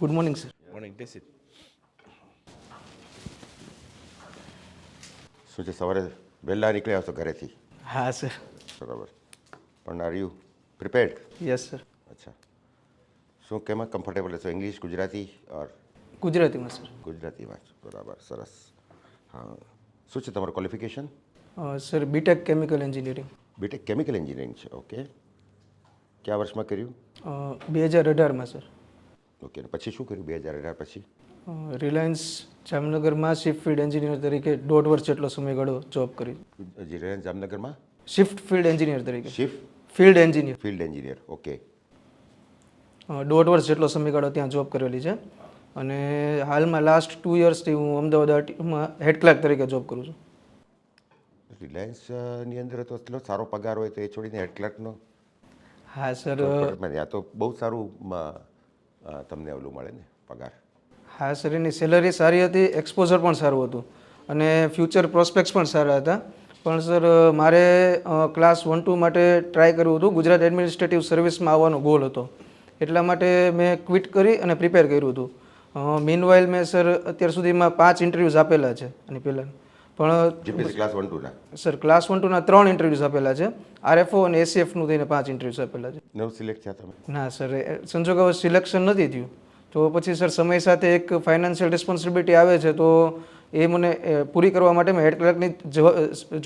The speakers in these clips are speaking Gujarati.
ગુડ મોર્નિંગ સર મોર્નિંગ ટેસ ઇટ શું છે સવારે વહેલા નીકળ્યા છો ઘરેથી હા સર બરાબર પણ are you prepared yes sir અચ્છા શું કેમાં કમ્ફર્ટેબલ છો ઇંગ્લિશ ગુજરાતી ઓર ગુજરાતીમાં સર ગુજરાતીમાં જ બરાબર સરસ હા શું છે તમારું qualification sir B Tech chemical engineering B Tech chemical engineering છે ઓકે કયા વર્ષમાં કર્યું બે હજાર અઢારમાં સર ઓકે પછી શું કર્યું બે હજાર અઢાર પછી? રિલાયન્સ જામનગરમાં શિફ્ટ ફિલ્ડ એન્જિનિયર તરીકે દોઢ વર્ષ જેટલો સમયગાળો જોબ કરી. હજી રિલાયન્સ જામનગરમાં? શિફ્ટ ફિલ્ડ એન્જિનિયર તરીકે. Shift field engineer field engineer okay. દોઢ વર્ષ જેટલો સમયગાળો ત્યાં જોબ કરેલી છે. અને હાલમાં લાસ્ટ ટુ યર્સથી હું અમદાવાદ આરટીમાં હેડ ક્લાર્ક તરીકે જોબ કરું છું. રિલાયન્સની અંદર તો એટલો સારો પગાર હોય તો એ છોડીને હેડ ક્લાર્કનો હા સર આ તો બહુ સારું તમને ઓલું મળે ને પગાર? હા સર એની સેલરી સારી હતી એક્સપોઝર પણ સારું હતું અને ફ્યુચર પ્રોસ્પેક્ટ્સ પણ સારા હતા. પણ સર મારે ક્લાસ વન ટુ માટે ટ્રાય કર્યું હતું. ગુજરાત એડમિનિસ્ટ્રેટિવ સર્વિસમાં આવવાનો ગોલ હતો. એટલા માટે મેં ક્વિટ કરી અને પ્રિપેર કર્યું હતું. મીનવાઇલ મેં સર અત્યાર સુધીમાં પાંચ ઇન્ટરવ્યૂઝ આપેલા છે. આની પહેલાં પણ જીપીએસસી ક્લાસ વન ટુના સર ક્લાસ વન ટુના ત્રણ ઇન્ટરવ્યૂઝ આપેલા છે. આરએફઓ અને એસીએફનું થઈને પાંચ ઇન્ટરવ્યૂઝ આપેલા છે. નવ સિલેક્ટ થયા તમે. ના સર એ સંજોગો સિલેક્શન નથી થયું. તો પછી સર સમય સાથે એક ફાઇનાન્શિયલ રિસ્પોન્સિબિલિટી આવે છે તો એ મને પૂરી કરવા માટે મેં હેડ ક્લર્કની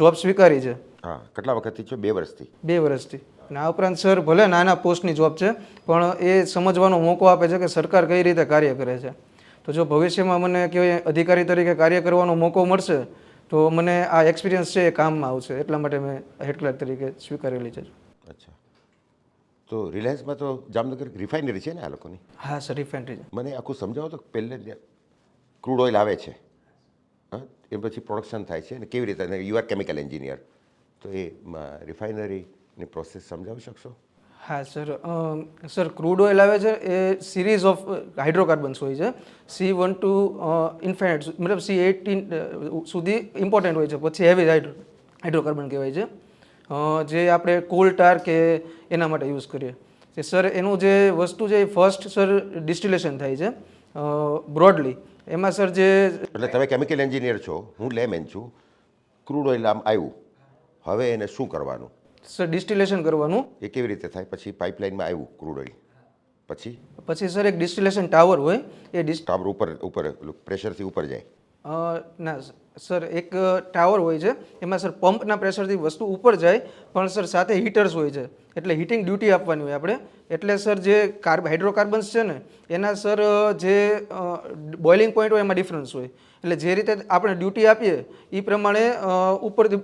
જોબ સ્વીકારી છે. હા કેટલા વખતથી છે? બે વર્ષથી. બે વર્ષથી. અને આ ઉપરાંત સર ભલે નાના પોસ્ટની જોબ છે પણ એ સમજવાનો મોકો આપે છે કે સરકાર કઈ રીતે કાર્ય કરે છે. તો જો ભવિષ્યમાં મને કોઈ અધિકારી તરીકે કાર્ય કરવાનો મોકો મળશે તો મને આ એક્સપિરિયન્સ છે એ કામમાં આવશે એટલા માટે મેં હેડ ક્લર્ક તરીકે સ્વીકારેલી છે. અચ્છા. તો રિલાયન્સમાં તો જામનગર રિફાઇનરી છે ને આ લોકોની? હા સર રિફાઇનરી છે. મને આખું સમજાવો તો પહેલે ક્રૂડ ઓઇલ આવે છે હા એ પછી પ્રોડક્શન થાય છે અને કેવી રીતે? યુ આર કેમિકલ એન્જિનિયર તો એ રિફાઇનરીની પ્રોસેસ સમજાવી શકશો? હા, સર. સર, ક્રૂડ ઓઇલ આવે છે એ સિરીઝ ઓફ હાઇડ્રોકાર્બન્સ હોય છે. સી વન ટુ ઇન્ફાઇનાઇટ મતલબ સી એટીન સુધી ઇમ્પોર્ટન્ટ હોય છે. પછી હેવી હાઇડ્રો હાઇડ્રોકાર્બન કહેવાય છે. જે આપણે કોલ ટાર કે એના માટે યુઝ કરીએ. સર, એનું જે વસ્તુ છે એ ફર્સ્ટ, સર, ડિસ્ટિલેશન થાય છે બ્રોડલી. એમાં સર જે એટલે તમે કેમિકલ એન્જિનિયર છો, હું લેમેન છું. ક્રૂડ ઓઇલ આમ આવ્યું. હવે એને શું કરવાનું? સર ડિસ્ટિલેશન કરવાનું. એ કેવી રીતે થાય? પછી પાઇપલાઇનમાં આવ્યું ક્રૂડ ઓઇલ પછી? પછી સર એક ડિસ્ટિલેશન ટાવર હોય એ ડિસ્ટ ટાવર ઉપર ઉપર પ્રેશરથી ઉપર જાય. ના સર, એક ટાવર હોય છે. એમાં, સર, પંપના પ્રેશરથી વસ્તુ ઉપર જાય, પણ, સર, સાથે હીટર્સ હોય છે. એટલે હીટિંગ ડ્યુટી આપવાની હોય આપણે. એટલે, સર, જે કાર્બ હાઇડ્રોકાર્બન્સ છે ને, એના, સર જે બોઇલિંગ પોઈન્ટ હોય એમાં ડિફરન્સ હોય. એટલે જે રીતે આપણે ડ્યુટી આપીએ એ પ્રમાણે ઉપરથી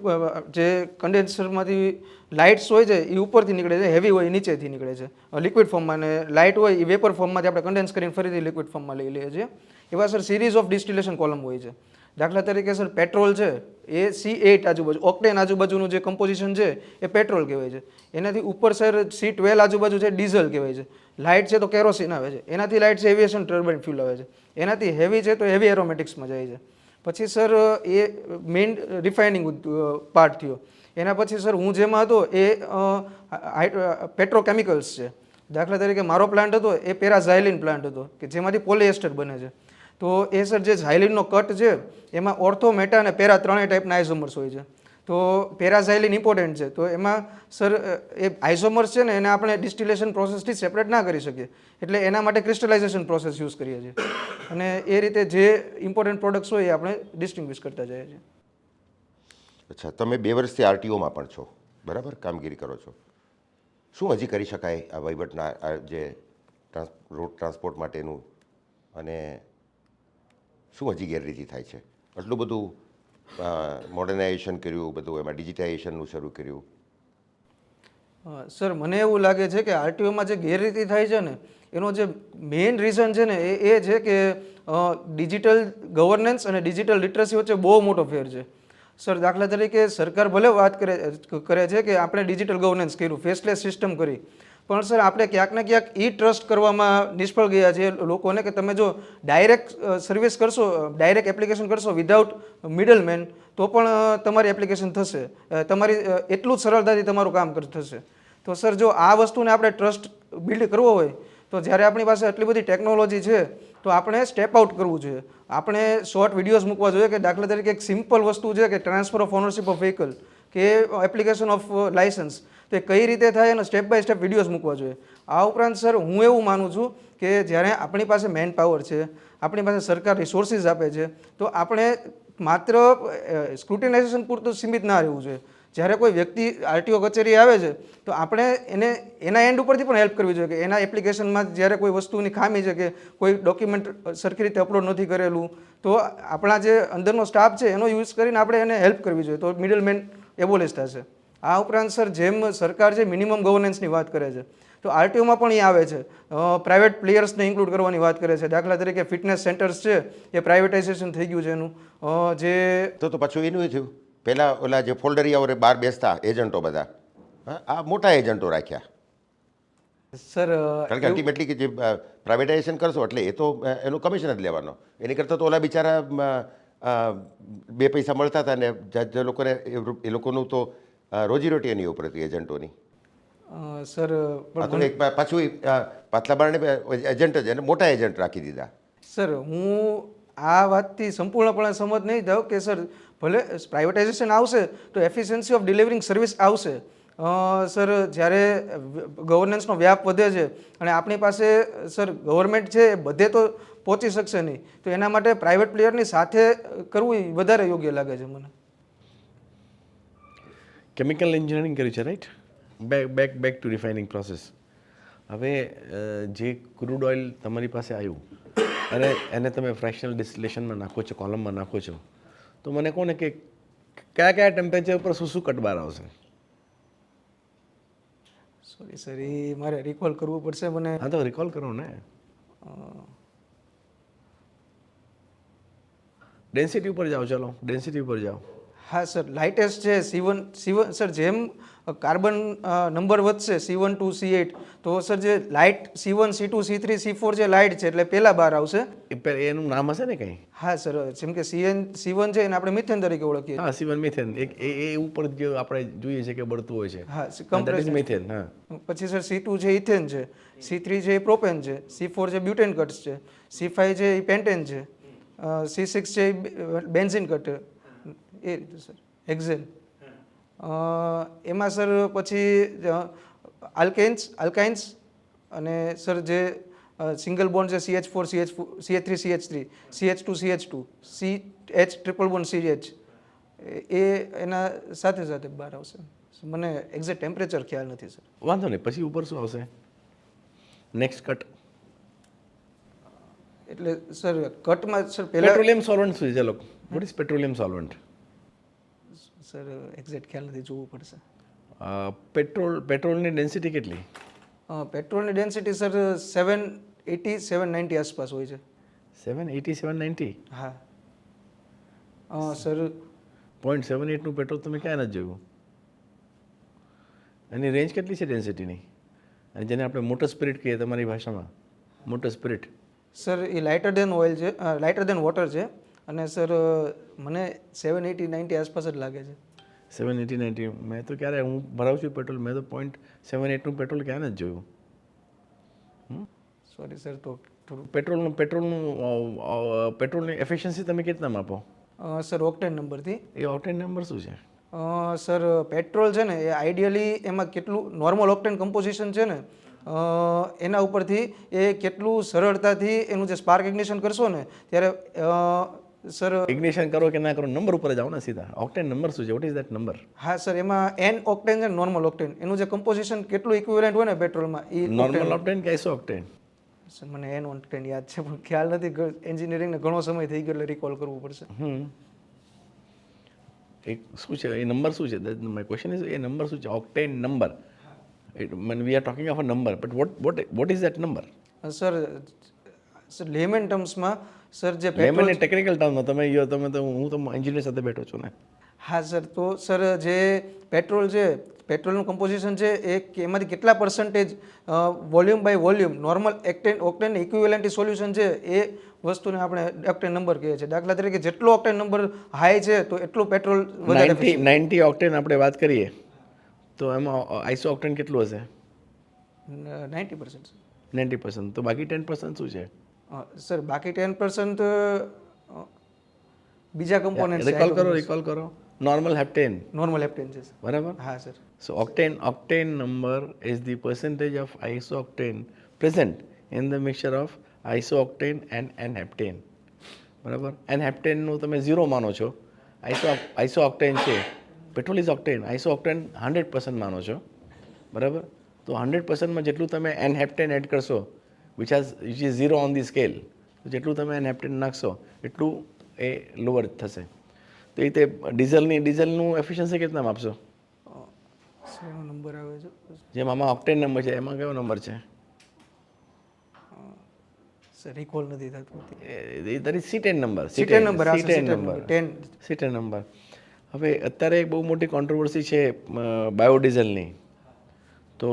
જે કન્ડેન્સરમાંથી લાઇટ્સ હોય છે એ ઉપરથી નીકળે છે, હેવી હોય નીચેથી નીકળે છે. લિક્વિડ ફોર્મમાં અને લાઇટ હોય એ વેપર ફોર્મમાંથી આપણે કન્ડેન્સ કરીને ફરીથી લિક્વિડ ફોર્મમાં લઈ લઈએ છીએ. એવા, sir series of distillation column હોય છે. દાખલા તરીકે, સર પેટ્રોલ છે, એ સી એઇટ આજુબાજુ ઓક્ટેન આજુબાજુનું જે કમ્પોઝિશન છે, એ પેટ્રોલ કહેવાય છે. એનાથી ઉપર, સર સી ટ્વેલ્વ આજુબાજુ છે ડીઝલ કહેવાય છે. લાઇટ છે તો કેરોસીન આવે છે. એનાથી લાઇટ છે એવિએશન ટર્બાઇન ફ્યુલ આવે છે. એનાથી હેવી છે તો હેવી એરોમેટિક્સમાં જાય છે. પછી, સર, એ મેઇન રિફાઇનિંગ પાર્ટ થયો. એના પછી, સર, હું જેમાં હતો, એ પેટ્રોકેમિકલ્સ છે. દાખલા તરીકે, મારો પ્લાન્ટ હતો, એ પેરાઝાઇલિન પ્લાન્ટ હતો, કે જેમાંથી પોલિએસ્ટર બને છે. તો એ સર જે ઝાયલિનનો કટ છે, એમાં ઓર્થોમેટા અને પેરા ત્રણેય ટાઈપના આઇઝોમર્સ હોય છે. તો પેરાઝાઇલિન ઇમ્પોર્ટન્ટ છે. તો એમાં સર, એ આઇઝોમર્સ છે ને, એને આપણે ડિસ્ટિલેશન પ્રોસેસથી સેપરેટ ના કરી શકીએ. એટલે એના માટે ક્રિસ્ટલાઇઝેશન પ્રોસેસ યુઝ કરીએ છીએ. અને એ રીતે જે ઇમ્પોર્ટન્ટ પ્રોડક્ટ્સ હોય એ આપણે ડિસ્ટિંગ્વિશ કરતા જઈએ છીએ. અચ્છા, તમે બે વર્ષથી આરટીઓમાં પણ છો. બરાબર? કામગીરી કરો છો. શું હજી કરી શકાય આ વહીવટના જે રોડ ટ્રાન્સપોર્ટ માટેનું? અને શું હજી ગેરરીતિ થાય છે? આટલું બધું મોડર્નાઇઝેશન કર્યું, બધું એમાં ડિજિટાઇઝેશનનું શરૂ કર્યું. સર, મને એવું લાગે છે કે આરટીઓમાં જે ગેરરીતિ થાય છે ને, એનો જે મેઇન રીઝન છે ને, એ એ છે કે ડિજિટલ ગવર્નન્સ અને ડિજિટલ લિટરસી વચ્ચે બહુ મોટો ફેર છે. સર, દાખલા તરીકે સરકાર ભલે વાત કરે કરે છે કે આપણે ડિજિટલ ગવર્નન્સ કર્યું ફેસલેસ સિસ્ટમ કરી પણ સર, આપણે ક્યાંક ને ક્યાંક ઈ ટ્રસ્ટ કરવામાં નિષ્ફળ ગયા છે લોકોને કે તમે જો ડાયરેક્ટ સર્વિસ કરશો ડાયરેક્ટ એપ્લિકેશન કરશો વિધાઉટ મિડલ મેન તો પણ તમારી એપ્લિકેશન થશે. તમારી એટલું જ સરળતાથી તમારું કામ થશે. તો સર, જો આ વસ્તુને આપણે ટ્રસ્ટ બિલ્ડ કરવો હોય, તો જ્યારે આપણી પાસે આટલી બધી ટેકનોલોજી છે, તો આપણે સ્ટેપ આઉટ કરવું જોઈએ. આપણે શોર્ટ વિડીયોઝ મૂકવા જોઈએ કે દાખલા તરીકે એક સિમ્પલ વસ્તુ છે કે transfer of ownership of vehicle કે એપ્લિકેશન ઓફ લાઇસન્સ તો કઈ રીતે થાય અને સ્ટેપ બાય સ્ટેપ વિડીયોઝ મૂકવા જોઈએ. આ ઉપરાંત સર, હું એવું માનું છું કે જ્યારે આપણી પાસે મેન પાવર છે, આપણી પાસે સરકાર રિસોર્સિસ આપે છે, તો આપણે માત્ર સ્ક્રુટિનાઇઝેશન પૂરતું સીમિત ના રહેવું જોઈએ. જ્યારે કોઈ વ્યક્તિ આરટીઓ કચેરી આવે છે, તો આપણે એને, એના એન્ડ ઉપરથી પણ હેલ્પ કરવી જોઈએ કે એના એપ્લિકેશનમાં જ્યારે કોઈ વસ્તુની ખામી છે કે કોઈ ડોક્યુમેન્ટ સરખી રીતે અપલોડ નથી કરેલું, તો આપણા જે અંદરનો સ્ટાફ છે, એનો યુઝ કરીને આપણે એને હેલ્પ કરવી જોઈએ. તો મિડલ મેન હશે. આ ઉપરાંત સર જેમ સરકાર જે મિનિમમ ગવર્નન્સની વાત કરે છે તો આરટીઓમાં પણ એ આવે છે. પ્રાઇવેટ પ્લેયર્સને ઇન્ક્લુડ કરવાની વાત કરે છે. દાખલા તરીકે ફિટનેસ સેન્ટર્સ છે એ પ્રાઇવેટાઇઝેશન થઈ ગયું છે એનું. જે તો તો પાછું એનું થયું. પહેલાં ઓલા જે ફોલ્ડરિયાઓ બહાર બેસતા એજન્ટો બધા. આ મોટા એજન્ટો રાખ્યા. સર કારણ કે અલ્ટિમેટલી કે જે પ્રાઇવેટાઇઝેશન કરશો એટલે એ તો એનું કમિશન જ લેવાનો. એની કરતાં તો ઓલા બિચારા બે પૈસા મળતા હતા ને જે લોકોને એ લોકોનું તો રોજીરોટી એની ઉપર હતી એજન્ટોની. સર પણ એક પાછું બારણે એજન્ટ જ એને મોટા એજન્ટ રાખી દીધા. સર હું આ વાતથી સંપૂર્ણપણે સંમત નહીં થયો કે સર ભલે પ્રાઇવેટાઇઝેશન આવશે તો એફિશિયન્સી ઓફ ડિલિવરિંગ સર્વિસ આવશે. સર, જ્યારે ગવર્નન્સનો વ્યાપ વધે છે અને આપણી પાસે, સર, ગવર્મેન્ટ છે એ બધે તો પહોંચી શકશે નહીં, તો એના માટે પ્રાઇવેટ પ્લેયરની સાથે કરવું વધારે યોગ્ય લાગે છે મને. કેમિકલ એન્જિનિયરિંગ કર્યું છે right back back back to refining process હવે જે ક્રૂડ ઓઇલ તમારી પાસે આવ્યું, અને એને તમે ફ્રેક્શનલ ડિસ્ટિલેશનમાં નાખો છો કોલમમાં નાખો છો, તો મને કોને કે કયા કયા ટેમ્પરેચર ઉપર શું શું કટબાર આવશે? સોરી સર એ મારે રિકોલ કરવું પડશે મને. હા તો રિકોલ કરો ને. ડેન્સિટી ઉપર જાઓ ચલો. ડેન્સિટી ઉપર જાઓ. હા સર લાઇટેસ્ટ છે C one C one sir જેમ કાર્બન નંબર વધશે C one two C eight તો સર જે light C one C two C three C four જે લાઇટ છે એટલે પહેલાં બહાર આવશે. એનું નામ હશે ને કંઈ? હા સર જેમ કે સી એન સી વન છે એને આપણે મિથેન તરીકે ઓળખીએ હા સીવન મિથેન એક એ એ ઉપર જે આપણે જોઈએ છે કે બળતું હોય છે. હા કમ્પ્રેસ મિથેન હા. પછી સર સી ટુ છે ઇથેન છે સી થ્રી છે એ પ્રોપેન છે સી ફોર છે બ્યુટેન કટ્સ છે સી ફાઇવ છે એ પેન્ટેન છે સી સિક્સ છે એ બેન્ઝિન કટ એ રીતે સર એક્ઝેલ એમાં સર પછી આલ્કેન્સ આલ્કાઇન્સ અને સર જે સિંગલ બોન્ડ છે C H four C H C H three C H three C H two C H two C H triple bond C H એ એના સાથે સાથે બહાર આવશે. મને એક્ઝેક્ટ ટેમ્પરેચર ખ્યાલ નથી સર વાંધો નહીં. પછી ઉપર શું આવશે? નેક્સ્ટ કટ એટલે સર કટમાં સર પહેલા પેટ્રોલિયમ સોલ્વન્ટ શું છે? લોકો what is petroleum solvent sir exact ખ્યાલ નથી જોવું પડશે. પેટ્રોલ પેટ્રોલની ડેન્સિટી કેટલી? પેટ્રોલની density sir seven eighty seven ninety આસપાસ હોય છે. સેવન એટી સેવન નાઇન્ટી હા. સર પોઈન્ટ સેવન એટનું પેટ્રોલ તમે ક્યાં નથી જોયું? એની રેન્જ કેટલી છે ડેન્સિટીની અને જેને આપણે મોટર સ્પિરિટ કહીએ તમારી ભાષામાં મોટર સ્પિરિટ. સર એ લાઇટર દેન ઓઇલ છે લાઇટર દેન વોટર છે અને સર મને સેવન એટી નાઇન્ટી આસપાસ જ લાગે છે. સેવન એટી નાઇન્ટી મેં તો ક્યારે હું ભરાવું છું પેટ્રોલ મેં તો પોઈન્ટ સેવન એટનું પેટ્રોલ ક્યાં નથી જોયું? સોરી સર તો પેટ્રોલનું પેટ્રોલનું પેટ્રોલની એફિશિયન્સી તમે કેટલા આપો? સર ઓક્ટેન નંબરથી એ ઓક્ટેન નંબર શું છે? સર પેટ્રોલ છે ને એ આઈડિયલી એમાં કેટલું નોર્મલ ઓક્ટેન કમ્પોઝિશન છે ને એના ઉપરથી એ કેટલું સરળતાથી એનું જે સ્પાર્ક ઇગ્નિશન કરશો ને ત્યારે સર ઇગ્નિશન કરો કે ના કરો નંબર ઉપર જાઓ ને સીધા. ઓક્ટેન નંબર શું છે? વોટ ઇઝ ધેટ નંબર હા સર એમાં એન ઓક્ટેન છે નોર્મલ ઓક્ટેન એનું જે કમ્પોઝિશન કેટલું ઇક્વિવેલન્ટ હોય ને પેટ્રોલમાં એ નોર્મલ ઓક્ટેન કે આઈસો ઓક્ટેન સર મને એન ઓક્ટેન યાદ છે પણ ખ્યાલ નથી. એન્જિનિયરિંગને ઘણો સમય થઈ ગયો એટલે રિકોલ કરવું પડશે. હમ. એક શું છે? એ નંબર શું છે? માય ક્વેશ્ચન ઇઝ એ નંબર શું છે? Octane number man we are talking of a number but what what what is that number sir sir layman ટર્મ્સમાં sir જે પેટ્રોલ ટેકનિકલ ટર્મમાં તમે યો તમે તો હું તો એન્જિનિયર સાથે બેઠો છું ને. હા સર તો સર જે પેટ્રોલ છે પેટ્રોલનું કમ્પોઝિશન છે એ એમાંથી કેટલા percentage volume by volume normal octane octane equivalently solution છે એ વસ્તુને આપણે ઓક્ટેન નંબર કહીએ છીએ. દાખલા તરીકે જેટલો ઓક્ટેન નંબર હાઈ છે તો એટલું પેટ્રોલ નાઇન્ટી નાઇન્ટી ઓક્ટેન આપણે વાત કરીએ તો એમાં આઈસો ઓક્ટેન કેટલું હશે? નાઇન્ટી પર્સન્ટ નાઇન્ટી પર્સન્ટ તો બાકી ટેન પર્સન્ટ શું છે? સર બાકી ટેન પર્સન્ટ બીજા કમ્પોનન્ટ રિકોલ કરો રિકોલ કરો. નોર્મલ હેપ્ટેન નોર્મલ હેપ્ટેન છે બરાબર? હા sir. So octane octane number is the percentage of iso octane present in the mixer of iso octane and n heptane બરાબર? એન હેપ્ટેનનું તમે ઝીરો માનો છો. આઈસો આઈસો ઓક્ટેન છે. Petrol is octane iso octane hundred percent માનો છો. બરાબર? તો હંડ્રેડ પર્સન્ટમાં જેટલું તમે એન હેપ્ટેન એડ કરશો which has which is zero on the scale જેટલું તમે n-heptane નાખશો એટલું એ લોઅર થશે. તો એ રીતે ડીઝલની ડીઝલનું એફિશિયન્સી કેટલા આપશો? સર નંબર આવે છે. જેમ આમાં ઓક્ટેન નંબર છે એમાં કયો નંબર છે? રિકોલ નથી થતું. Is cetane number C10 number, હા, sir, cetane number ten 10. Cetane number હવે અત્યારે એક બહુ મોટી કોન્ટ્રોવર્સી છે બાયોડીઝલની તો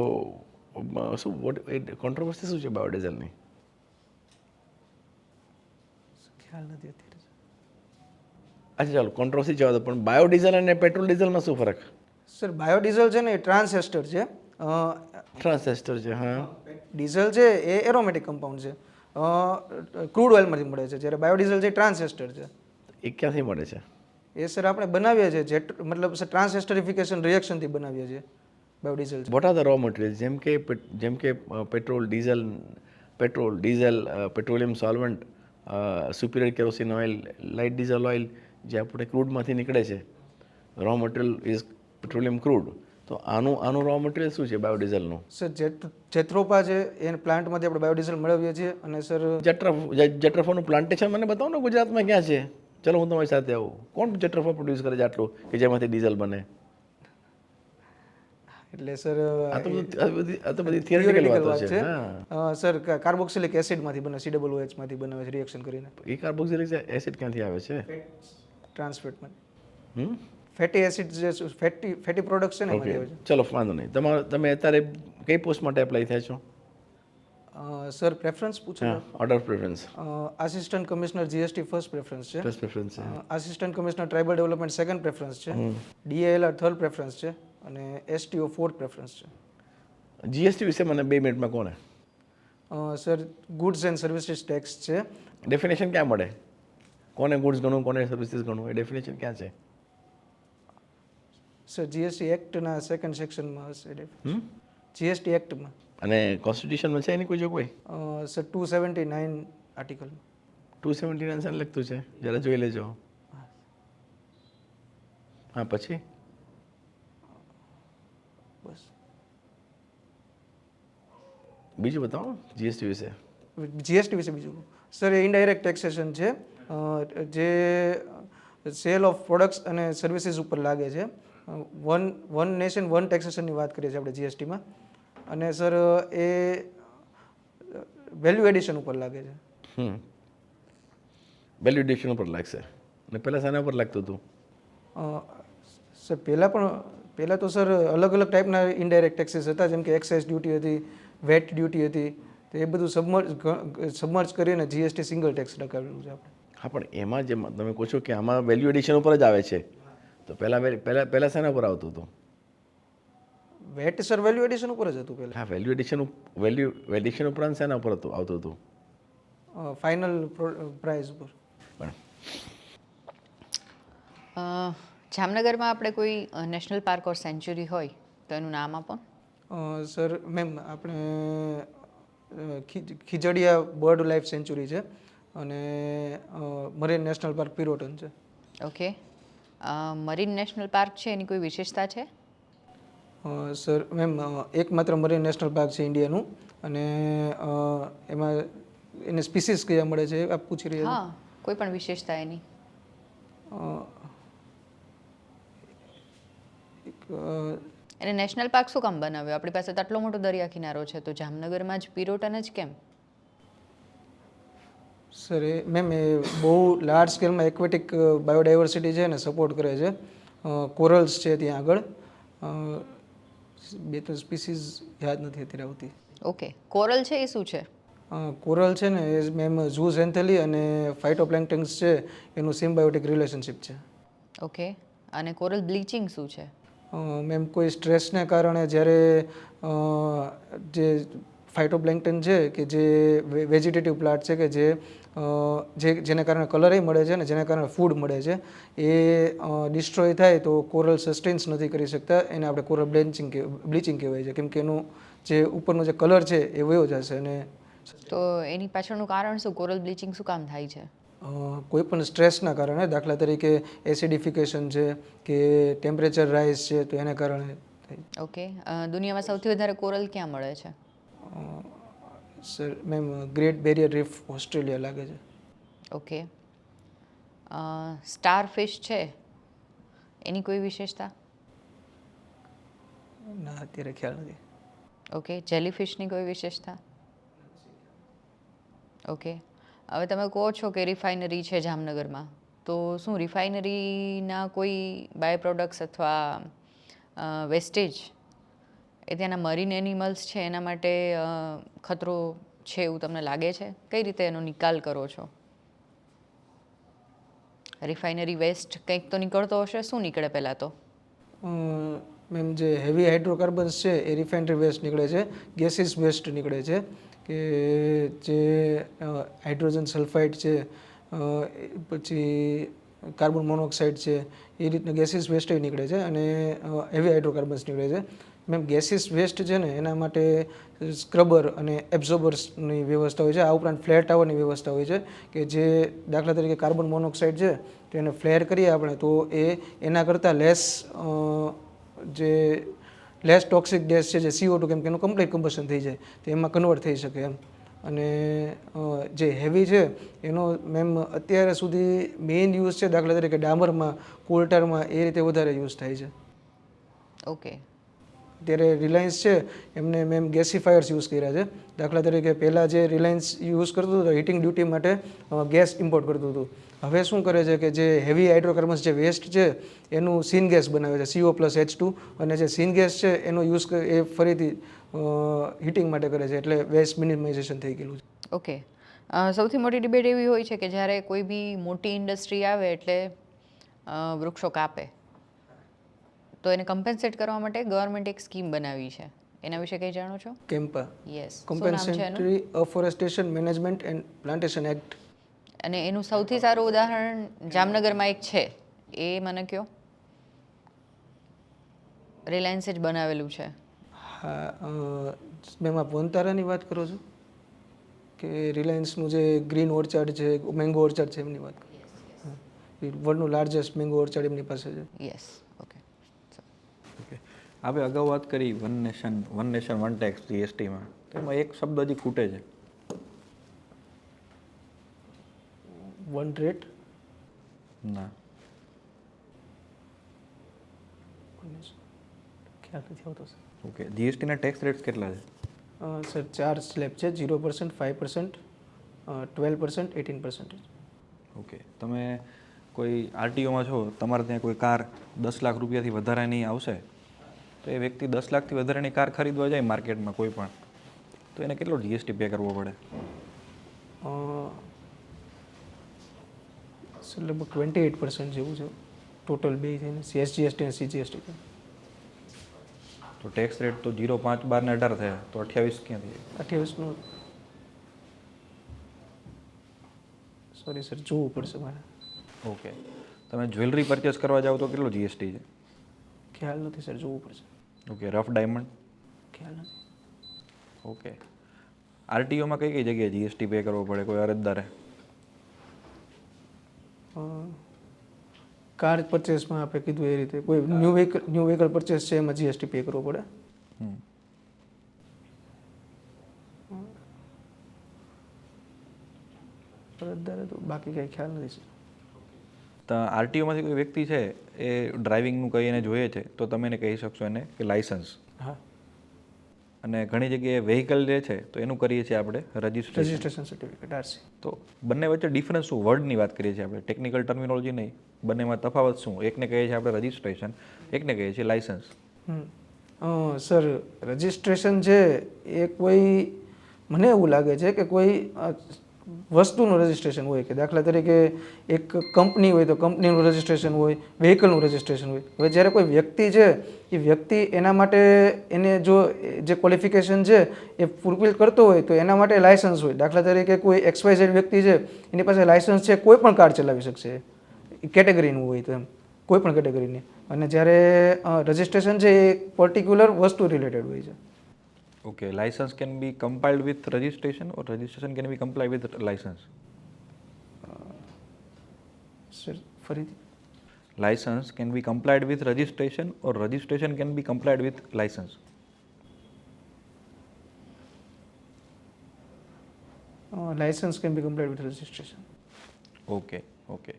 શું વોટ કોન્ટ્રોવર્સી શું છે બાયોડીઝલની? ખ્યાલ નથી અત્યારે? અચ્છા ચાલો કોન્ટ્રોવર્સી જવા દો પણ બાયોડીઝલ અને પેટ્રોલ ડીઝલમાં શું ફરક? સર બાયોડીઝલ છે ને એ ટ્રાન્સેસ્ટર છે. ટ્રાન્સેસ્ટર છે હા. ડીઝલ છે એ એરોમેટિક કમ્પાઉન્ડ છે. ક્રૂડ ઓઇલમાંથી મળે છે જ્યારે બાયોડીઝલ છે ટ્રાન્સેસ્ટર છે. એ ક્યાંથી મળે છે? એ સર આપણે બનાવીએ છીએ જે મતલબ સર ટ્રાન્સએસ્ટરિફિકેશન રિએક્શનથી બનાવીએ છીએ. Biodiesel what are the raw material જેમ કે જેમ કે petrol diesel petrol diesel petroleum solvent superior kerosene oil light diesel oil જે આપણે ક્રૂડમાંથી નીકળે છે. Raw material is petroleum crude તો આનું આનું રો મટીરિયલ શું છે બાયોડીઝલનું સર જેટ્રોપા છે એ પ્લાન્ટમાંથી આપણે બાયોડીઝલ મેળવીએ છીએ અને સર જટ્રફ જટ્રફોનું પ્લાન્ટેશન મને બતાવો ને ગુજરાતમાં ક્યાં છે? ચલો હું તમારી સાથે આવું. કોણ જટ્રફો પ્રોડ્યુસ કરે છે આટલું કે જેમાંથી ડીઝલ બને? એટલે સર આ તો બધું આ તો બધી થિયરિટિકલ વાતો છે સર કાર્બોક્સિલિક એસિડમાંથી બને સી ડબલ ઓએચમાંથી બનાવે છે રિએક્શન કરીને. એ કાર્બોક્સિલિક એસિડ ક્યાંથી આવે છે? ટ્રાન્સફેટમાં હમ? ફેટી એસિડ જે ફેટી ફેટી પ્રોડક્ટ છે ને એમાંથી આવે છે. ચલો વાંધો નહીં. તમારે તમે અત્યારે કઈ પોસ્ટ માટે એપ્લાય થયા છો? સર પ્રેફરન્સ પૂછો order preference assistant commissioner GST first preference છે. ફર્સ્ટ પ્રેફરન્સ છે. Assistant commissioner tribal development second preference છે. ડીએલઆર થર્ડ પ્રેફરન્સ છે. અને એસટીઓ ફોર્થ પ્રેફરન્સ છે. જીએસટી વિશે મને બે મિનિટમાં કોને? Sir goods and services tax છે. ડેફિનેશન ક્યાં મળે? કોને ગુડ્સ ગણવું કોને સર્વિસીસ ગણવું એ ડેફિનેશન ક્યાં છે? સર જીએસટી એક્ટના સેકન્ડ સેક્શનમાં હશે જીએસટી એક્ટમાં અને કોન્સ્ટિટ્યુશનમાં છે એની કોઈ જો કોઈ સર ટુ સેવન્ટી નાઇન આર્ટિકલમાં ટુ સેવન્ટી નાઇન લખતું છે? જરા જોઈ લેજો. હા પછી બસ બીજું બતાવો જીએસટી વિશે. જીએસટી વિશે બીજું. સર એ ઇનડાયરેક્ટ ટેક્સેશન છે. જે સેલ ઓફ પ્રોડક્ટ્સ અને સર્વિસીસ ઉપર લાગે છે. વન વન નેશન વન ટેક્સેશનની વાત કરીએ છીએ આપણે જીએસટીમાં અને સર એ વેલ્યુ એડિશન ઉપર લાગે છે. વેલ્યુ એડિશન ઉપર લાગશે. અને પહેલાં શાના ઉપર લાગતું હતું? સર પહેલાં પણ પહેલાં તો સર અલગ અલગ ટાઈપના ઇનડાયરેક્ટ ટેક્સીસ હતા. જેમ કે એક્સાઇઝ ડ્યુટી હતી વેટ ડ્યુટી હતી તો એ બધું સબમર્જ સબમર્જ કરીને જીએસટી સિંગલ ટેક્સ લગાવેલું છે આપણે. હા પણ એમાં જે તમે કહો છો કે આમાં વેલ્યુ એડિશન ઉપર જ આવે છે. તો પહેલાં પહેલાં પહેલાં શેના ઉપર આવતું હતું? વેટ સર વેલ્યુ એડિશન ઉપર જ હતું પહેલાં. હા વેલ્યુ એડિશન વેલ્યુ વેલ્યુએશન ઉપરાંત શેના ઉપર હતું આવતું હતું? ફાઇનલ પ્રાઇઝ ઉપર. પણ જામનગરમાં આપણે કોઈ નેશનલ પાર્ક ઓર સેન્ચ્યુરી હોય તો એનું નામ આપો. સર મેમ આપણે ખીજડીયા બર્ડ લાઈફ સેન્ચુરી છે અને મરીન નેશનલ પાર્ક પિરોટન છે. ઓકે. મરીન નેશનલ પાર્ક છે એની કોઈ વિશેષતા છે? સર મેમ એકમાત્ર મરીન નેશનલ પાર્ક છે ઇન્ડિયાનું અને એમાં એને સ્પીસીસ કયા મળે છે એ આપ પૂછી રહ્યા હા કોઈ પણ વિશેષતા એની. એક એને નેશનલ પાર્ક શું કામ બનાવ્યો? આપણી પાસે તો આટલો મોટો દરિયા કિનારો છે તો જામનગરમાં જ પિરોટન જ કેમ? સર એ મેમ એ બહુ લાર્જ સ્કેલમાં એક્વેટિક બાયોડાયવર્સિટી છે ને સપોર્ટ કરે છે. કોરલ્સ છે ત્યાં આગળ. બે ત્રણ સ્પીસીસ યાદ નથી અત્યારે આવતી. ઓકે કોરલ છે એ શું છે? કોરલ છે ને એ મેમ ઝૂ સેન્થેલી અને ફાઇટોપ્લેન્કટન્સ છે એનું સિમ્બાયોટિક રિલેશનશિપ છે. ઓકે અને કોરલ બ્લીચિંગ શું છે? મેમ કોઈ સ્ટ્રેસને કારણે જ્યારે જે ફાઇટોપ્લેન્કટન છે કે જે વેજીટેટિવ પ્લાન્ટ છે કે જે જે, જેને કારણે કલરય મળે છે ને જેના કારણે ફૂડ મળે છે, એ ડિસ્ટ્રોય થાય તો કોરલ સસ્ટેન્સ નથી કરી શકતા. એને આપણે કોરલ બ્લેન્ચિંગ બ્લીચિંગ કહેવાય છે. કેમ કે એનું જે ઉપરનો જે કલર છે એ વયો જશે અને તો એની પાછળનું કારણ શું? કોરલ બ્લીચિંગ શું કામ થાય છે? અ, કોઈ પણ સ્ટ્રેસના કારણે દાખલા તરીકે એસિડિફિકેશન છે કે ટેમ્પરેચર રાઇઝ છે તો એને કારણે ઓકે. દુનિયામાં સૌથી વધારે કોરલ ક્યાં મળે છે? Sir ma'am great barrier reef Australia લાગે છે. ઓકે. સ્ટાર ફિશ છે? એની કોઈ વિશેષતા? ના અત્યારે ખ્યાલ નથી. ઓકે. જેલીફિશની કોઈ વિશેષતા? ઓકે. હવે તમે કહો છો કે રિફાઇનરી છે જામનગરમાં, તો શું રિફાઇનરીના કોઈ બાય પ્રોડક્ટ્સ અથવા વેસ્ટેજ એ ત્યાંના મરીન એનિમલ્સ છે એના માટે ખતરો છે એવું તમને લાગે છે? કઈ રીતે એનો નિકાલ કરો છો? રિફાઇનરી વેસ્ટ કંઈક તો નીકળતો હશે? શું નીકળે પહેલાં તો? મેમ જે હેવી હાઇડ્રોકાર્બન્સ છે એ રિફાઇનરી વેસ્ટ નીકળે છે ગેસીસ વેસ્ટ નીકળે છે. કે જે હાઇડ્રોજન સલ્ફાઇડ છે પછી કાર્બન મોનોક્સાઇડ છે, એ રીતના ગેસીસ વેસ્ટ નીકળે છે અને હેવી હાઇડ્રોકાર્બન્સ નીકળે છે. મેમ ગેસીસ વેસ્ટ છે ને, એના માટે સ્ક્રબર અને એબ્ઝોર્બર્સની વ્યવસ્થા હોય છે. આ ઉપરાંત ફ્લેર ટાવરની વ્યવસ્થા હોય છે કે જે દાખલા તરીકે કાર્બન મોનોક્સાઇડ છે, તો એને ફ્લેર કરીએ આપણે, તો એ એના કરતાં લેસ જે લેસ ટોક્સિક ગેસ છે, જે સીઓ ટુ કેમ કે એનું કમ્પ્લીટ કમ્બશન થઈ જાય, તો એમાં કન્વર્ટ થઈ શકે એમ. અને જે હેવી છે, એનો મેમ અત્યારે સુધી મેઇન યુઝ છે દાખલા તરીકે ડામરમાં કોલ્ટરમાં એ રીતે વધારે યુઝ થાય છે. ઓકે અત્યારે રિલાયન્સ છે, એમને મેમ ગેસિફાયર્સ યુઝ કર્યા છે. દાખલા તરીકે પહેલાં જે રિલાયન્સ યુઝ કરતું હતું હીટિંગ ડ્યુટી માટે ગેસ ઇમ્પોર્ટ કરતું હતું. હવે શું કરે છે કે જે હેવી હાઇડ્રોકાર્બન્સ જે વેસ્ટ છે, એનું સીન ગેસ બનાવે છે સીઓ પ્લસ એચ ટુ અને જે સીન ગેસ છે, એનો યુઝ એ ફરીથી હીટિંગ માટે કરે છે, એટલે વેસ્ટ મિનિમાઇઝેશન થઈ ગયેલું છે. ઓકે. સૌથી મોટી ડિબેટ એવી હોય છે કે જ્યારે કોઈ બી મોટી ઇન્ડસ્ટ્રી આવે એટલે વૃક્ષો કાપે. તો એને કમ્પેન્સેટ કરવા માટે ગવર્મેન્ટ એક સ્કીમ બનાવી છે. એના વિશે કંઈ જાણો છો? CAMPA. Yes compensatory afforestation management and plantation act અને એનું સૌથી સારું ઉદાહરણ જામનગરમાં એક છે. એ મને કયો? રિલાયન્સે જ બનાવેલું છે. હા મેમ આપ વનતારાની વાત કરો છો? કે રિલાયન્સનું જે ગ્રીન ઓર્ચાર્ડ છે મેંગો ઓર્ચાર્ડ છે એમની વાત વર્લ્ડનું લાર્જેસ્ટ મેંગો ઓર્ચાર્ડ એમની પાસે છે. યસ આપણે અગાઉ વાત કરી one nation one nation one tax જીએસટીમાં તો એમાં એક શબ્દ હજી ખૂટે છે. One rate? ના. ખ્યાલ નથી આવતો સર. ઓકે. જીએસટીના ટેક્સ રેટ્સ કેટલા છે? સર ચાર સ્લેબ છે. Zero percent five percent twelve percent eighteen percentage okay. તમે કોઈ આરટીઓમાં છો તમારે ત્યાં કોઈ કાર દસ લાખ રૂપિયાથી વધારાની આવશે? તો એ વ્યક્તિ દસ લાખથી વધારાની કાર ખરીદવા જાય માર્કેટમાં કોઈ પણ તો એને કેટલો જીએસટી પે કરવો પડે? લગભગ ટ્વેન્ટી એઇટ પર્સન્ટ જેવું છે. ટોટલ બે થઈને સીએસજીએસટી અને સીજીએસટી તો ટેક્સ રેટ તો જીરો પાંચ બાર ને અઢાર થયા તો અઠ્યાવીસ ક્યાંથી અઠ્યાવીસનું સોરી સર જોવું પડશે મારે. ઓકે તમે જ્વેલરી પરચેસ કરવા જાઓ તો કેટલો જીએસટી છે? ખ્યાલ નથી સર જોવું પડશે. ઓકે રફ ડાયમંડ ખ્યાલ નથી. ઓકે આરટીઓમાં કઈ કઈ જગ્યાએ જીએસટી પે કરવો પડે? કોઈ અરજદારે? કાર પરચેસમાં આપણે કીધું એ રીતે. કોઈ new vehicle new vehicle purchase છે એમાં જીએસટી પે કરવો પડે. હમ. અરજદારે તો બાકી કંઈ ખ્યાલ નથી. સર આરટીઓમાંથી કોઈ વ્યક્તિ છે એ ડ્રાઇવિંગનું કંઈ એને જોઈએ છે તો તમે એને કહી શકશો એને કે લાઇસન્સ. હા. અને ઘણી જગ્યાએ વેહિકલ જે છે તો એનું કરીએ છીએ આપણે રજિસ્ટ્રેશન. રજિસ્ટ્રેશન સર્ટિફિકેટ આરસી તો બંને વચ્ચે ડિફરન્સ શું? વર્ડની વાત કરીએ છીએ આપણે. ટેકનિકલ ટર્મિનોલોજી નહીં. બંનેમાં તફાવત શું? એકને કહીએ છીએ આપણે રજિસ્ટ્રેશન એકને કહીએ છીએ લાઇસન્સ. સર રજિસ્ટ્રેશન છે એ કોઈ મને એવું લાગે છે કે કોઈ વસ્તુનું રજિસ્ટ્રેશન હોય કે દાખલા તરીકે એક કંપની હોય તો કંપનીનું રજિસ્ટ્રેશન હોય વ્હીકલનું રજિસ્ટ્રેશન હોય. હવે જ્યારે કોઈ વ્યક્તિ છે, એ વ્યક્તિ એના માટે એને જો જે ક્વોલિફિકેશન છે એ ફૂલફિલ કરતો હોય તો એના માટે લાયસન્સ હોય. દાખલા તરીકે કોઈ એક્સવાયઝેડ વ્યક્તિ છે, એની પાસે લાયસન્સ છે, કોઈ પણ કાર ચલાવી શકશે. કેટેગરીનું હોય તો એમ. કોઈ પણ કેટેગરીની અને જ્યારે રજિસ્ટ્રેશન છે એ પર્ટિક્યુલર વસ્તુ રિલેટેડ હોય છે. Okay licence can be compiled with registration or registration can be complied with licence Sir, ફરીથી licence can be complied with registration or registration can be complied with licence licence can be complete with registration okay okay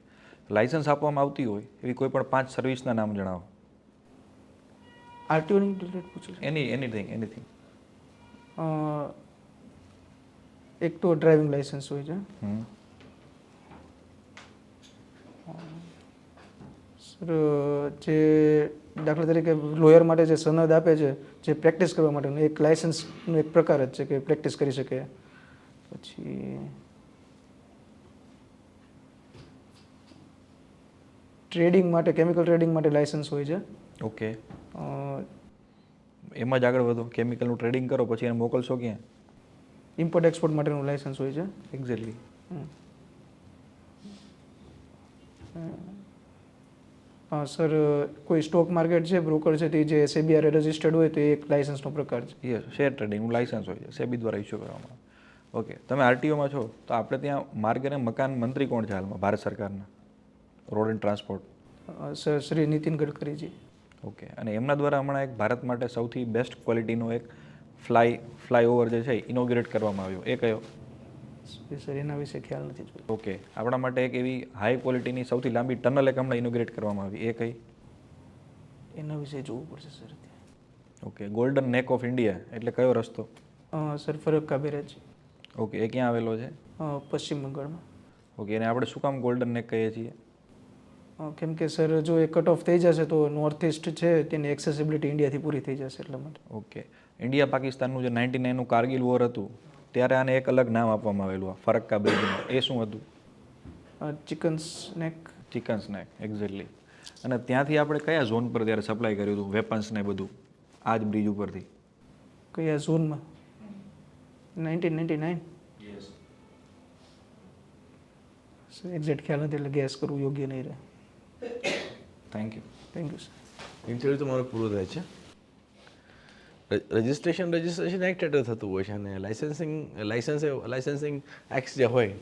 licence આપવામાં આવતી હોય એવી કોઈ પણ પાંચ સર્વિસના નામ જણાવો. આરટીઓની રિલેટેડ પૂછું એની એનીથિંગ એનીથિંગ એક તો ડ્રાઇવિંગ લાયસન્સ હોય છે. સર જે દાખલા તરીકે લોયર માટે જે સનદ આપે છે જે પ્રેક્ટિસ કરવા માટેનું એક લાયસન્સનો એક પ્રકાર જ છે કે પ્રેક્ટિસ કરી શકે. પછી ટ્રેડિંગ માટે કેમિકલ ટ્રેડિંગ માટે લાયસન્સ હોય છે. ઓકે એમાં જ આગળ વધો. કેમિકલનું ટ્રેડિંગ કરો પછી એને મોકલશો ક્યાં ઇમ્પોર્ટ એક્સપોર્ટ માટેનું લાયસન્સ હોય છે? એક્ઝેક્ટલી હા સર કોઈ સ્ટોક માર્કેટ છે બ્રોકર છે તે જે સેબીઆર રજિસ્ટર્ડ હોય તો એ એક લાયસન્સનો પ્રકાર છે? યસ શેર ટ્રેડિંગનું લાઇસન્સ હોય છે સેબી દ્વારા ઇસ્યુ કરવામાં ઓકે તમે આરટીઓમાં છો તો આપણે ત્યાં માર્ગ અને મકાન મંત્રી કોણ છે હાલમાં? ભારત સરકારના. Road and transport sir Shri Nitin Gadkari ji. Okay. અને એમના દ્વારા હમણાં એક ભારત માટે સૌથી બેસ્ટ ક્વોલિટીનો એક ફ્લાય ફ્લાયઓવર જે છે ઇનોગ્રેટ કરવામાં આવ્યો. એ કયો? સર એના વિશે ખ્યાલ નથી ઓકે. આપણા માટે એક એવી હાઈ ક્વોલિટીની સૌથી લાંબી ટનલ એક હમણાં ઇનોગ્રેટ કરવામાં આવી. એ કઈ? એના વિશે જોવું પડશે sir okay. Golden neck of India એટલે કયો રસ્તો? Sir Farakka barrage okay. એ ક્યાં આવેલો છે? પશ્ચિમ બંગાળમાં. ઓકે. અને આપણે શું કામ ગોલ્ડન નેક કહીએ છીએ? કેમ કે સર જો એ કટ ઓફ થઈ જશે તો નોર્થ ઇસ્ટ છે તેની એક્સેસિબિલિટી ઇન્ડિયાથી પૂરી થઈ જશે એટલા માટે. ઓકે ઇન્ડિયા પાકિસ્તાનનું જે નાઇન્ટી નાઇનનું કારગિલ વોર હતું ત્યારે આને એક અલગ નામ આપવામાં આવેલું આ ફરક્કા બ્રિજનું એ શું હતું? Chicken snake chicken snake exactly અને ત્યાંથી આપણે કયા ઝોન પર ત્યારે સપ્લાય કર્યું હતું વેપન્સ ને બધું? આ જ બ્રિજ ઉપરથી. કયા ઝોનમાં nineteen ninety nine sir exact ખ્યાલ નથી એટલે ગેસ કરવું યોગ્ય નહીં રહે. Thank you thank you sir interview તમારો પૂરો થાય છે. રજિસ્ટ્રેશન રજિસ્ટ્રેશન એક્ટ હેઠળ થતું હોય છે અને લાઇસન્સિંગ લાઇસન્સ લાઇસન્સિંગ એક્ટ જે હોય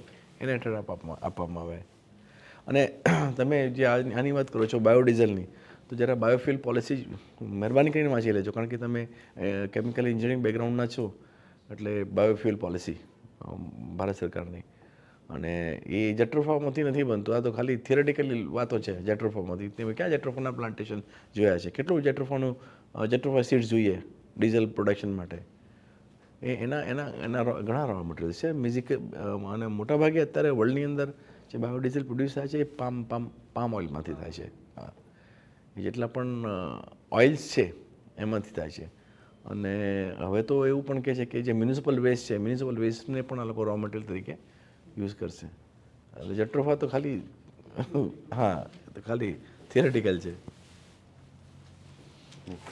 એને હેઠળ આપવામાં આપવામાં આવે. અને તમે જે આની વાત કરો છો બાયોડીઝલની તો જરા બાયોફ્યુલ પોલિસી મહેરબાની કરીને વાંચી લેજો, કારણ કે તમે કેમિકલ એન્જિનિયરિંગ બેકગ્રાઉન્ડના છો, એટલે બાયોફ્યુલ પોલિસી ભારત સરકારની. અને એ જેટ્રોફામાંથી નથી બનતું. આ તો ખાલી થિયરેટિકલી વાતો છે જેટ્રોફામાંથી તમે ક્યાં જેટ્રોફાના પ્લાન્ટેશન જોયા છે? કેટલું જેટ્રોફાનું જેટ્રોફા સીડ્સ જોઈએ ડીઝલ પ્રોડક્શન માટે? એ, એના એના એના ઘણા રો મટીરિયલ્સ છે. મ્યુઝિક અને મોટાભાગે અત્યારે વર્લ્ડની અંદર જે બાયોડીઝલ પ્રોડ્યુસ થાય છે એ પામ પામ પામ ઓઇલમાંથી થાય છે. હા. જેટલા પણ ઓઇલ્સ છે એમાંથી થાય છે. અને હવે તો એવું પણ કહે છે કે જે મ્યુનિસિપલ વેસ્ટ છે મ્યુનિસિપલ વેસ્ટને પણ આ લોકો રો મટીરિયલ તરીકે યુઝ કરશે. એટલે જટ્રોફા તો ખાલી હા તો ખાલી થિયરેટિકલ છે.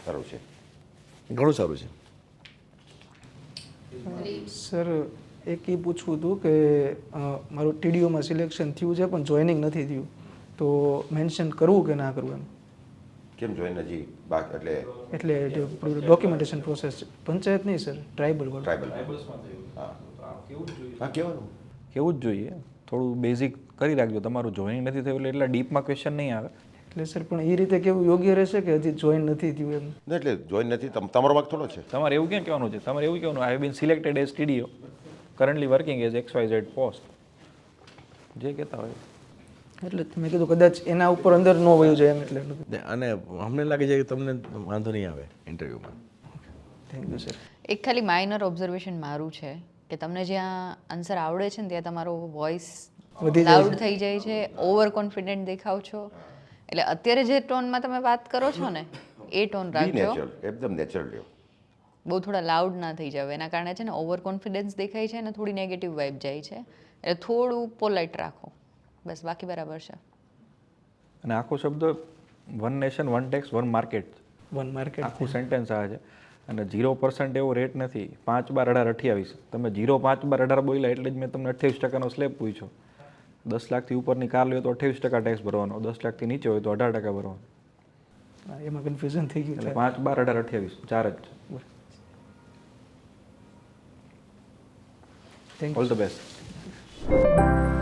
સારું છે. ઘણું સારું છે. સર એક એ પૂછવું હતું કે મારું ટીડીઓમાં સિલેક્શન થયું છે પણ જોઈનિંગ નથી થયું. તો મેન્શન કરવું કે ના કરવું એમ? કેમ જોઈન હજી બાકી એટલે એટલે જે ડોક્યુમેન્ટેશન પ્રોસેસ પંચાયત નહીં સર ટ્રાઇબલ ટ્રાઇબલ હા. હા કહેવાનું કેવું જ જોઈએ. થોડું બેઝિક કરી રાખજો. તમારું જોઈનિંગ નથી થયું એટલે એટલા ડીપમાં ક્વેશ્ચન નહીં આવે. એટલે સર પણ એ રીતે કેવું યોગ્ય રહેશે કે હજી જોઈન નથી થયું એમ? એટલે જોઈન નથી તમ- તમારો વાક થોડો છે. તમારે એવું ક્યાં કહેવાનું છે? તમારે એવું કહેવાનું I been selected as studio currently working as X Y Z post જે કહેતા હોય. એટલે મેં કીધું કદાચ એના ઉપર અંદર ન વયું જાય એમ એટલે અને અમને લાગે છે કે તમને વાંધો નહીં આવે ઇન્ટરવ્યૂમાં થેન્ક યુ સર એક ખાલી માઇનર ઓબ્ઝર્વેશન મારું છે. કે તમને જ્યાં આન્સર આવડે છે ને ત્યાં તમારો વોઇસ લાઉડ થઈ જાય છે ઓવર કોન્ફિડન્ટ દેખાવ છો. એટલે અત્યારે જે ટોનમાં તમે વાત કરો છો ને એ ટોન રાખજો. એકદમ નેચરલ રહ્યો. બહુ થોડા લાઉડ ના થઈ જાવ એના કારણે છે ને ઓવર કોન્ફિડન્સ દેખાય છે અને થોડી નેગેટિવ વાઇબ જાય છે. એટલે થોડું પોલાઇટ રાખો. બસ બાકી બરાબર છે. અને આખો શબ્દ one nation one tax one market one market આખું સેન્ટેન્સ આવે છે. અને જીરો પર્સન્ટ એવો રેટ નથી. પાંચ બાર અઢાર અઠ્યાવીસ તમે જીરો પાંચ બાર અઢાર બોલ્યા એટલે જ મેં તમને અઠ્યાવીસ ટકાનો સ્લેબ પૂછ્યો. દસ લાખથી ઉપરની કાર લ્યો તો અઠ્યાવીસ ટકા ટેક્સ ભરવાનો. દસ લાખથી નીચે હોય તો અઢાર ટકા ભરવાનો. એમાં કન્ફ્યુઝન થઈ ગયું એટલે પાંચ બાર અઢાર અઠ્યાવીસ ચાર જ. Thank all the best